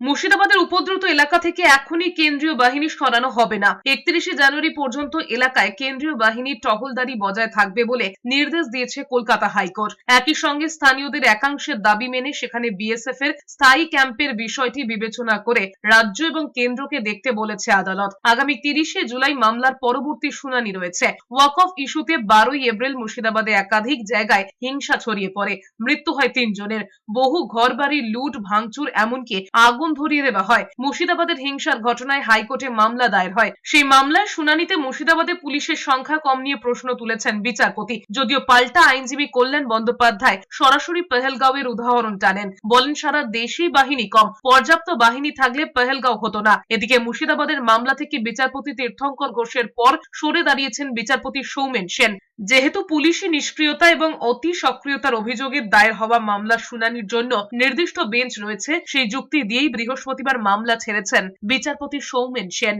মুর্শিদাবাদের উপদ্রুত এলাকা থেকে এখনই কেন্দ্রীয় বাহিনী সরানো হবে না। একত্রিশে জানুয়ারি পর্যন্ত এলাকায় কেন্দ্রীয় বাহিনীর টহলদারি বজায় থাকবে বলে নির্দেশ দিয়েছে কলকাতা হাইকোর্ট। একই সঙ্গে স্থানীয়দের একাংশের দাবি মেনে সেখানে বিএসএফ এর স্থায়ী ক্যাম্পের বিষয়টি বিবেচনা করে রাজ্য এবং কেন্দ্রকে দেখতে বলেছে আদালত। আগামী তিরিশে জুলাই মামলার পরবর্তী শুনানি রয়েছে। ওয়াক অফ ইস্যুতে বারোই এপ্রিল মুর্শিদাবাদে একাধিক জায়গায় হিংসা ছড়িয়ে পড়ে। মৃত্যু হয় তিনজনের। বহু ঘরবাড়ি, লুট, ভাঙচুর, এমনকি আগুন ধরিয়ে দেওয়া হয়। মুর্শিদাবাদের হিংসার ঘটনায় হাইকোর্টে মামলা দায়ের হয়। সেই মামলার শুনানিতে মুর্শিদাবাদে পুলিশের সংখ্যা কম নিয়ে প্রশ্ন তুলেছেন বিচারপতি। যদিও পাল্টা আইনজীবী কল্যাণ বন্দ্যোপাধ্যায় সরাসরি পেহেলগাঁওয়ের উদাহরণ টানেন। বলেন, সারা দেশেই বাহিনী কম। পর্যাপ্ত বাহিনী থাকলে পেহেলগাঁও হতো না। এদিকে মুর্শিদাবাদের মামলা থেকে বিচারপতি তীর্থঙ্কর ঘোষের পর সরে দাঁড়িয়েছেন বিচারপতি সৌমেন সেন। যেহেতু পুলিশি নিষ্ক্রিয়তা এবং অতি সক্রিয়তার অভিযোগে দায়ের হওয়া মামলার শুনানির জন্য নির্দিষ্ট বেঞ্চ রয়েছে, সেই যুক্তি দিয়েই বৃহস্পতিবার মামলা ছেড়েছেন বিচারপতি সৌমেন সেন।